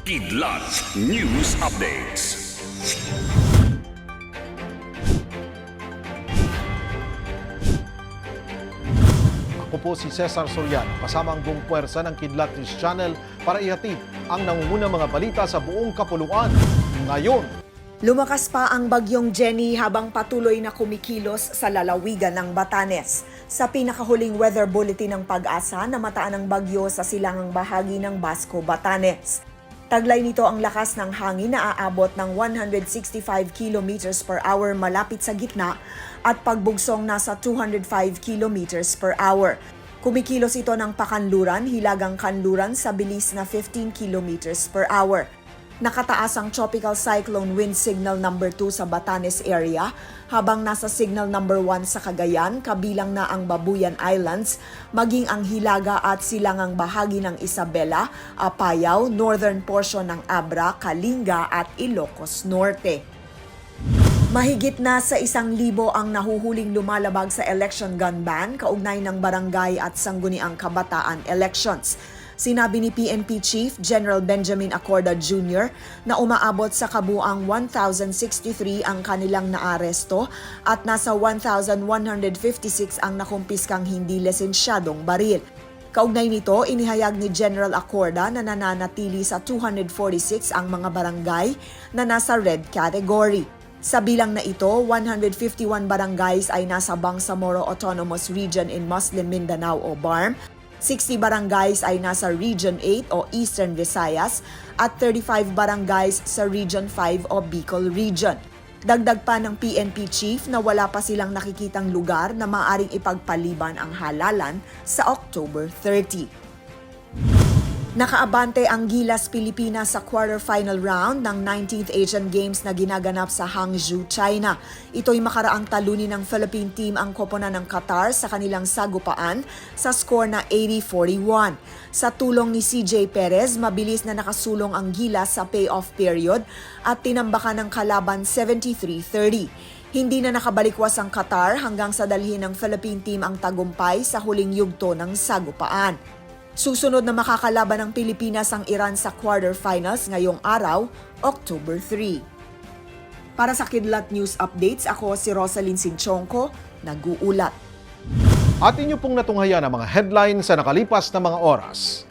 Kidlat News Updates. Ako po si Cesar Soriano, kasama ang buong puwersa ng Kidlat News Channel para ihatid ang nangungunang mga balita sa buong kapuluan. Ngayon, Lumakas pa ang bagyong Jenny habang patuloy na kumikilos sa lalawigan ng Batanes. Sa pinakahuling weather bulletin ng pag-asa, namataan ang bagyo sa silangang bahagi ng Basco, Batanes. Taglay nito ang lakas ng hangin na aabot ng 165 kilometers per hour malapit sa gitna at pagbugsong nasa 205 kilometers per hour. Kumikilos ito ng pakanluran, hilagang kanluran sa bilis na 15 kilometers per hour. Nakataas ang Tropical Cyclone Wind Signal number 2 sa Batanes area habang nasa Signal number 1 sa Cagayan kabilang na ang Babuyan Islands maging ang Hilaga at silangang bahagi ng Isabela, Apayao, northern portion ng Abra, Kalinga at Ilocos Norte. Mahigit na sa isang libo ang nahuhuling lumalabag sa election gun ban kaugnay ng barangay at sangguniang kabataan elections. Sinabi ni PNP Chief General Benjamin Acorda Jr. na umaabot sa kabuang 1,063 ang kanilang naaresto at nasa 1,156 ang nakumpiskang hindi lisensyadong baril. Kaugnay nito, inihayag ni General Acorda na nananatili sa 246 ang mga barangay na nasa red category. Sa bilang na ito, 151 barangays ay nasa Bangsamoro Autonomous Region in Muslim Mindanao o BARM, 60 barangays ay nasa Region 8 o Eastern Visayas at 35 barangays sa Region 5 o Bicol Region. Dagdag pa ng PNP chief na wala pa silang nakikitang lugar na maaring ipagpaliban ang halalan sa October 30. Nakaabante ang Gilas Pilipinas sa quarterfinal round ng 19th Asian Games na ginaganap sa Hangzhou, China. Ito'y makaraang talunin ng Philippine team ang koponan ng Qatar sa kanilang sagupaan sa score na 80-41. Sa tulong ni CJ Perez, mabilis na nakasulong ang Gilas sa payoff period at tinambakan ng kalaban 73-30. Hindi na nakabalikwas ang Qatar hanggang sa dalhin ng Philippine team ang tagumpay sa huling yugto ng sagupaan. Susunod na makakalaban ng Pilipinas ang Iran sa quarterfinals ngayong araw, October 3. Para sa Kidlat News Updates, ako si Rosalyn Sinchonko, nag-uulat. at inyo pong natunghayan ang mga headlines sa nakalipas na mga oras.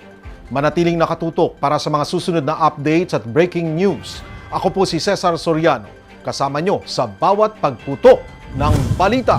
Manatiling nakatutok para sa mga susunod na updates at breaking news. Ako po si Cesar Soriano, kasama nyo sa bawat pagputok ng balita.